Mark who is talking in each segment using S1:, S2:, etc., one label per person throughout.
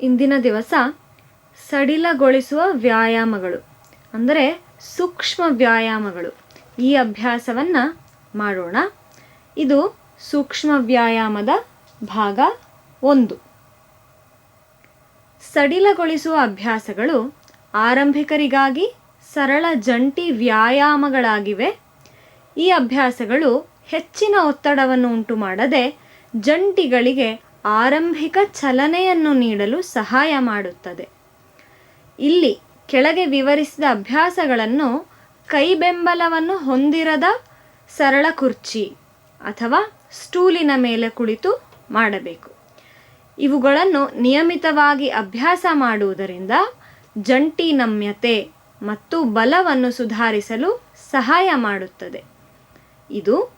S1: ಇಂದಿನ ದಿವಸ ಸಡಿಲಗೊಳಿಸುವ ವ್ಯಾಯಾಮಗಳು, ಅಂದರೆ ಸೂಕ್ಷ್ಮ ವ್ಯಾಯಾಮಗಳು. ಈ ಅಭ್ಯಾಸವನ್ನು ಮಾಡೋಣ. ಇದು ಸೂಕ್ಷ್ಮ ವ್ಯಾಯಾಮದ ಭಾಗ ಒಂದು. ಸಡಿಲಗೊಳಿಸುವ ಅಭ್ಯಾಸಗಳು ಆರಂಭಿಕರಿಗಾಗಿ ಸರಳ ಜಂಟಿ ವ್ಯಾಯಾಮಗಳಾಗಿವೆ. ಈ ಅಭ್ಯಾಸಗಳು ಹೆಚ್ಚಿನ ಒತ್ತಡವನ್ನು ಉಂಟು ಮಾಡದೆ ಜಂಟಿಗಳಿಗೆ ಆರಂಭಿಕ ಚಲನೆಯನ್ನು ನೀಡಲು ಸಹಾಯ ಮಾಡುತ್ತದೆ. ಇಲ್ಲಿ ಕೆಳಗೆ ವಿವರಿಸಿದ ಅಭ್ಯಾಸಗಳನ್ನು ಕೈ ಬೆಂಬಲವನ್ನು ಹೊಂದಿರದ ಸರಳ ಕುರ್ಚಿ ಅಥವಾ ಸ್ಟೂಲಿನ ಮೇಲೆ ಕುಳಿತು ಮಾಡಬೇಕು. ಇವುಗಳನ್ನು ನಿಯಮಿತವಾಗಿ ಅಭ್ಯಾಸ ಮಾಡುವುದರಿಂದ ಜಂಟಿ ನಮ್ಯತೆ ಮತ್ತು ಬಲವನ್ನು ಸುಧಾರಿಸಲು ಸಹಾಯ ಮಾಡುತ್ತದೆ. ಇದು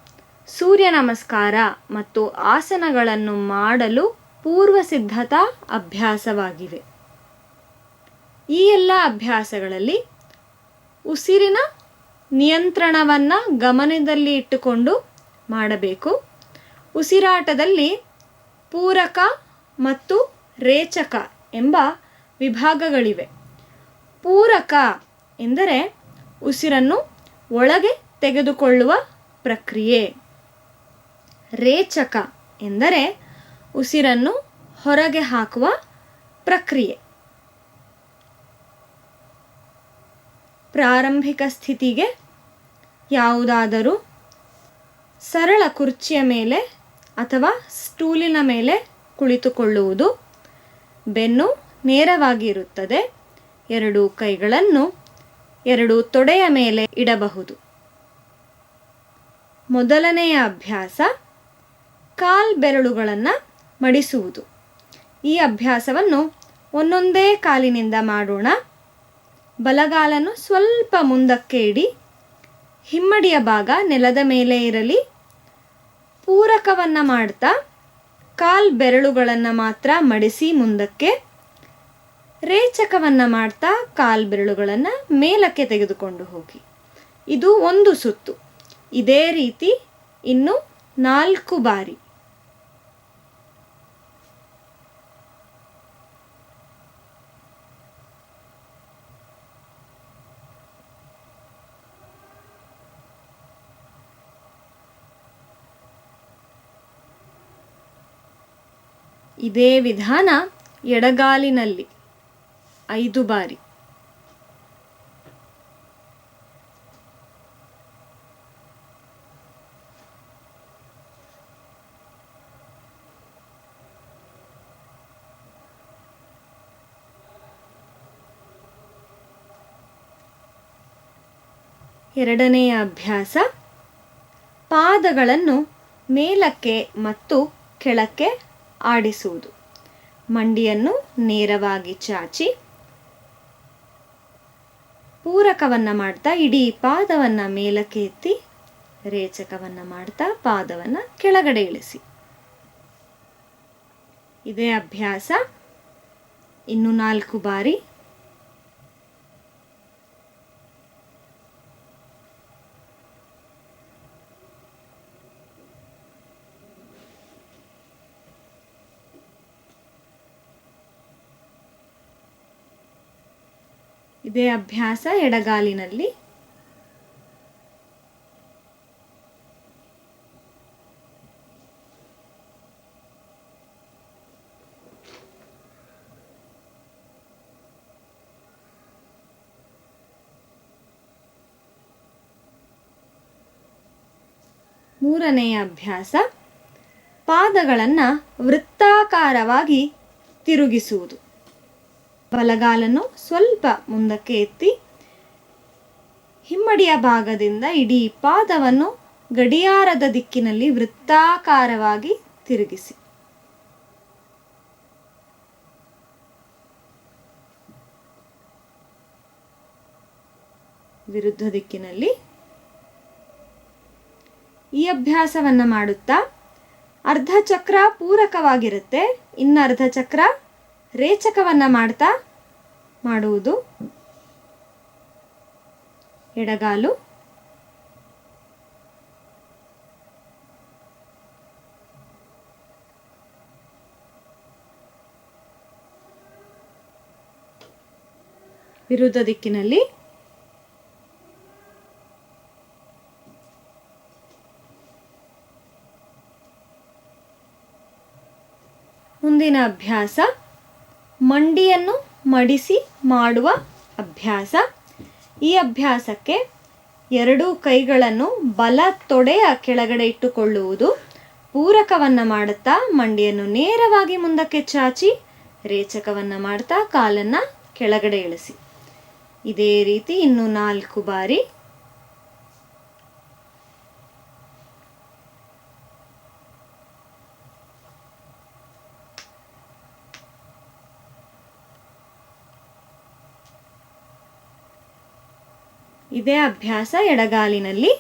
S1: ಸೂರ್ಯ ನಮಸ್ಕಾರ ಮತ್ತು ಆಸನಗಳನ್ನು ಮಾಡಲು ಪೂರ್ವ ಸಿದ್ಧತಾ ಅಭ್ಯಾಸವಾಗಿವೆ. ಈ ಎಲ್ಲ ಅಭ್ಯಾಸಗಳಲ್ಲಿ ಉಸಿರಿನ ನಿಯಂತ್ರಣವನ್ನು ಗಮನದಲ್ಲಿ ಇಟ್ಟುಕೊಂಡು ಮಾಡಬೇಕು. ಉಸಿರಾಟದಲ್ಲಿ ಪೂರಕ ಮತ್ತು ರೇಚಕ ಎಂಬ ವಿಭಾಗಗಳಿವೆ. ಪೂರಕ ಎಂದರೆ ಉಸಿರನ್ನು ಒಳಗೆ ತೆಗೆದುಕೊಳ್ಳುವ ಪ್ರಕ್ರಿಯೆ. ರೇಚಕ ಎಂದರೆ ಉಸಿರನ್ನು ಹೊರಗೆ ಹಾಕುವ ಪ್ರಕ್ರಿಯೆ. ಪ್ರಾರಂಭಿಕ ಸ್ಥಿತಿಗೆ ಯಾವುದಾದರೂ ಸರಳ ಕುರ್ಚಿಯ ಮೇಲೆ ಅಥವಾ ಸ್ಟೂಲಿನ ಮೇಲೆ ಕುಳಿತುಕೊಳ್ಳುವುದು ಬೆನ್ನು ನೇರವಾಗಿ ಇರುತ್ತದೆ. ಎರಡು ಕೈಗಳನ್ನು ಎರಡು ತೊಡೆಯ ಮೇಲೆ ಇಡಬಹುದು. ಮೊದಲನೆಯ ಅಭ್ಯಾಸ ಕಾಲ್ ಬೆರಳುಗಳನ್ನು ಮಡಿಸುವುದು. ಈ ಅಭ್ಯಾಸವನ್ನು ಒಂದೊಂದೇ ಕಾಲಿನಿಂದ ಮಾಡೋಣ. ಬಲಗಾಲನ್ನು ಸ್ವಲ್ಪ ಮುಂದಕ್ಕೆ ಇಡಿ ಹಿಮ್ಮಡಿಯ ಭಾಗ ನೆಲದ ಮೇಲೆ ಇರಲಿ. ಪೂರಕವನ್ನು ಮಾಡ್ತಾ ಕಾಲ್ ಬೆರಳುಗಳನ್ನು ಮಾತ್ರ ಮಡಿಸಿ ಮುಂದಕ್ಕೆ, ರೇಚಕವನ್ನು ಮಾಡ್ತಾ ಕಾಲ್ ಬೆರಳುಗಳನ್ನು ಮೇಲಕ್ಕೆ ತೆಗೆದುಕೊಂಡು ಹೋಗಿ. ಇದು ಒಂದು ಸುತ್ತು. ಇದೇ ರೀತಿ ಇನ್ನು ನಾಲ್ಕು ಬಾರಿ. ಇದೇ ವಿಧಾನ ಎಡಗಾಲಿನಲ್ಲಿ. ಐದು ಬಾರಿ. ಎರಡನೆಯ ಅಭ್ಯಾಸ ಪಾದಗಳನ್ನು ಮೇಲಕ್ಕೆ ಮತ್ತು ಕೆಳಕ್ಕೆ ಆಡಿಸುವುದು. ಮಂಡಿಯನ್ನು ನೇರವಾಗಿ ಚಾಚಿ, ಪೂರಕವನ್ನು ಮಾಡ್ತಾ ಇಡೀ ಪಾದವನ್ನು ಮೇಲಕ್ಕೆ ಎತ್ತಿ, ರೇಚಕವನ್ನು ಮಾಡ್ತಾ ಪಾದವನ್ನು ಕೆಳಗಡೆ ಇಳಿಸಿ. ಇದೇ ಅಭ್ಯಾಸ. ಇನ್ನು ನಾಲ್ಕು ಬಾರಿ ಇದೇ ಅಭ್ಯಾಸ ಎಡಗಾಲಿನಲ್ಲಿ. ಮೂರನೆಯ ಅಭ್ಯಾಸ ಪಾದಗಳನ್ನು ವೃತ್ತಾಕಾರವಾಗಿ ತಿರುಗಿಸುವುದು. ಬಲಗಾಲನ್ನು ಸ್ವಲ್ಪ ಮುಂದಕ್ಕೆ ಎತ್ತಿ ಹಿಮ್ಮಡಿಯ ಭಾಗದಿಂದ ಇಡೀ ಪಾದವನ್ನು ಗಡಿಯಾರದ ದಿಕ್ಕಿನಲ್ಲಿ ವೃತ್ತಾಕಾರವಾಗಿ ತಿರುಗಿಸಿ. ವಿರುದ್ಧ ದಿಕ್ಕಿನಲ್ಲಿ ಈ ಅಭ್ಯಾಸವನ್ನು ಮಾಡುತ್ತಾ ಅರ್ಧ ಚಕ್ರ ಪೂರಕವಾಗಿರುತ್ತೆ. ಇನ್ನ ಅರ್ಧ ಚಕ್ರ ರೇಚಕವನ್ನು ಮಾಡ್ತಾ ಮಾಡುವುದು. ಎಡಗಾಲು. ವಿರುದ್ಧ ದಿಕ್ಕಿನಲ್ಲಿ. ಮುಂದಿನ ಅಭ್ಯಾಸ. ಮಂಡಿಯನ್ನು ಮಡಿಸಿ ಮಾಡುವ ಅಭ್ಯಾಸ. ಈ ಅಭ್ಯಾಸಕ್ಕೆ ಎರಡೂ ಕೈಗಳನ್ನು ಬಲ ತೊಡೆಯ ಕೆಳಗಡೆ ಇಟ್ಟುಕೊಳ್ಳುವುದು ಪೂರಕವನ್ನು ಮಾಡುತ್ತಾ ಮಂಡಿಯನ್ನು ನೇರವಾಗಿ ಮುಂದಕ್ಕೆ ಚಾಚಿ ರೇಚಕವನ್ನು ಮಾಡ್ತಾ ಕಾಲನ್ನು ಕೆಳಗಡೆ ಇಳಿಸಿ. ಇದೇ ರೀತಿ ಇನ್ನು ನಾಲ್ಕು ಬಾರಿ ಇದೇ ಅಭ್ಯಾಸ ಎಡಗಾಲಿನಲ್ಲಿ.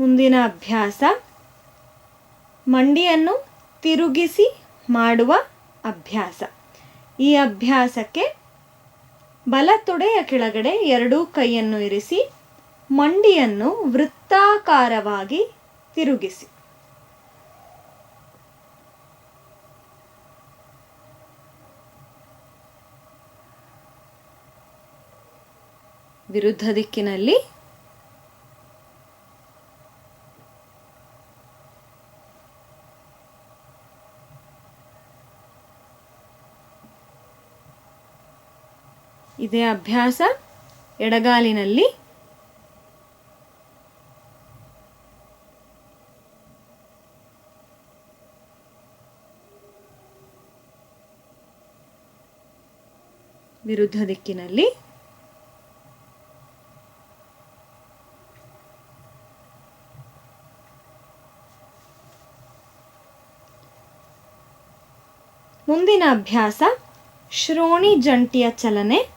S1: ಮುಂದಿನ ಅಭ್ಯಾಸ ಮಂಡಿಯನ್ನು ತಿರುಗಿಸಿ ಮಾಡುವ ಅಭ್ಯಾಸ. ಈ ಅಭ್ಯಾಸಕ್ಕೆ ಬಲ ತೊಡೆಯ ಕೆಳಗಡೆ ಎರಡೂ ಕೈಯನ್ನು ಇರಿಸಿ ಮಂಡಿಯನ್ನು ವೃತ್ತಾಕಾರವಾಗಿ ತಿರುಗಿಸಿ. ವಿರುದ್ಧ ದಿಕ್ಕಿನಲ್ಲಿ ಇದೇ ಅಭ್ಯಾಸ ಎಡಗಾಲಿನಲ್ಲಿ. ವಿರುದ್ಧ ದಿಕ್ಕಿನಲ್ಲಿ. ಮುಂದಿನ ಅಭ್ಯಾಸ ಶ್ರೋಣಿ ಜಂಟಿಯ ಚಲನೆ.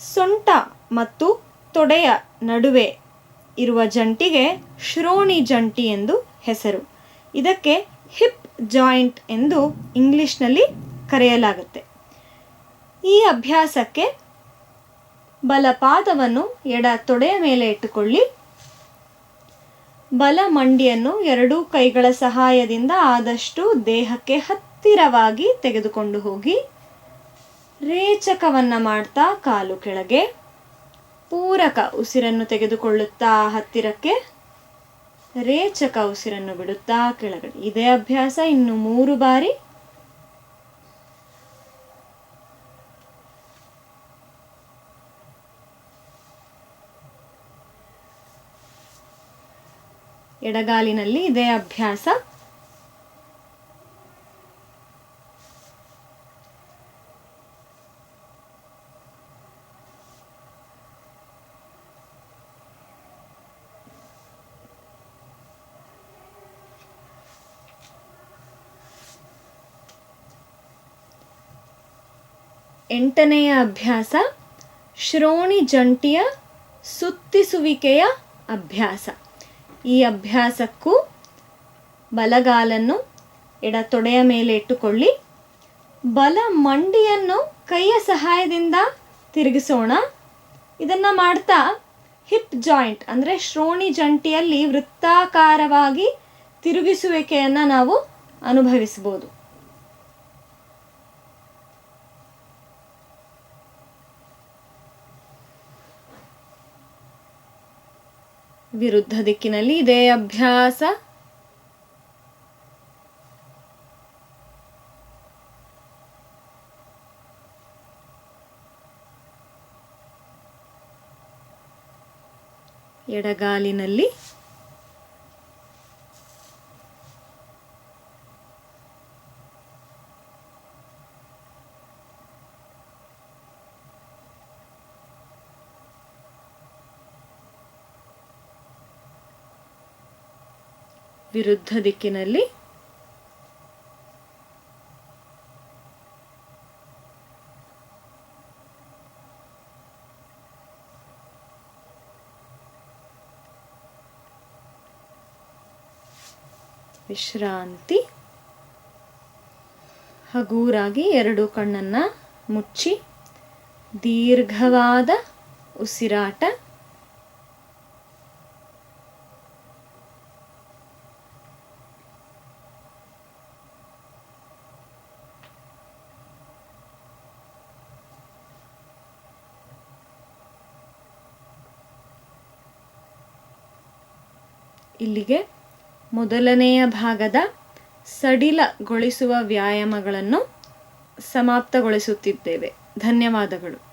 S1: ಸೊಂಟ ಮತ್ತು ತೊಡೆಯ ನಡುವೆ ಇರುವ ಜಂಟಿಗೆ ಶ್ರೋಣಿ ಜಂಟಿ ಎಂದು ಹೆಸರು. ಇದಕ್ಕೆ ಹಿಪ್ ಜಾಯಿಂಟ್ ಎಂದು ಇಂಗ್ಲಿಷ್ನಲ್ಲಿ ಕರೆಯಲಾಗುತ್ತೆ. ಈ ಅಭ್ಯಾಸಕ್ಕೆ ಬಲಪಾದವನ್ನು ಎಡ ತೊಡೆಯ ಮೇಲೆ ಇಟ್ಟುಕೊಳ್ಳಿ. ಬಲ ಮಂಡಿಯನ್ನು ಎರಡೂ ಕೈಗಳ ಸಹಾಯದಿಂದ ಆದಷ್ಟು ದೇಹಕ್ಕೆ ಹತ್ತಿರವಾಗಿ ತೆಗೆದುಕೊಂಡು ಹೋಗಿ. ರೇಚಕವನ್ನ ಮಾಡ್ತಾ ಕಾಲು ಕೆಳಗೆ ಪೂರಕ ಉಸಿರನ್ನು ತೆಗೆದುಕೊಳ್ಳುತ್ತಾ ಹತ್ತಿರಕ್ಕೆ ರೇಚಕ ಉಸಿರನ್ನು ಬಿಡುತ್ತಾ ಕೆಳಗಡೆ. ಇದೇ ಅಭ್ಯಾಸ ಇನ್ನು ಮೂರು ಬಾರಿ. ಎಡಗಾಲಿನಲ್ಲಿ ಇದೇ ಅಭ್ಯಾಸ. ಎಂಟನೆಯ ಅಭ್ಯಾಸ, ಶ್ರೋಣಿ ಜಂಟಿಯ ಸುತ್ತಿಸುವಿಕೆಯ ಅಭ್ಯಾಸ. ಈ ಅಭ್ಯಾಸಕ್ಕೂ ಬಲಗಾಲನ್ನು ಎಡ ತೊಡೆಯ ಮೇಲೆ ಇಟ್ಟುಕೊಳ್ಳಿ. ಬಲ ಮಂಡಿಯನ್ನು ಕೈಯ ಸಹಾಯದಿಂದ ತಿರುಗಿಸೋಣ. ಇದನ್ನು ಮಾಡ್ತಾ ಹಿಪ್ ಜಾಯಿಂಟ್ ಅಂದರೆ ಶ್ರೋಣಿ ಜಂಟಿಯಲ್ಲಿ ವೃತ್ತಾಕಾರವಾಗಿ ತಿರುಗಿಸುವಿಕೆಯನ್ನು ನಾವು ಅನುಭವಿಸ್ಬೋದು ವಿರುದ್ಧ ದಿಕ್ಕಿನಲ್ಲಿ ಇದೇ ಅಭ್ಯಾಸ. ಎಡಗಾಲಿನಲ್ಲಿ ವಿರುದ್ಧ ದಿಕ್ಕಿನಲ್ಲಿ ವಿಶ್ರಾಂತಿ. ಹಗೂರಾಗಿ ಎರಡು ಕಣ್ಣನ್ನು ಮುಚ್ಚಿ ದೀರ್ಘವಾದ ಉಸಿರಾಟ. ಇಲ್ಲಿಗೆ ಮೊದಲನೆಯ ಭಾಗದ ಸಡಿಲಗೊಳಿಸುವ ವ್ಯಾಯಾಮಗಳನ್ನು ಸಮಾಪ್ತಗೊಳಿಸುತ್ತಿದ್ದೇವೆ. ಧನ್ಯವಾದಗಳು.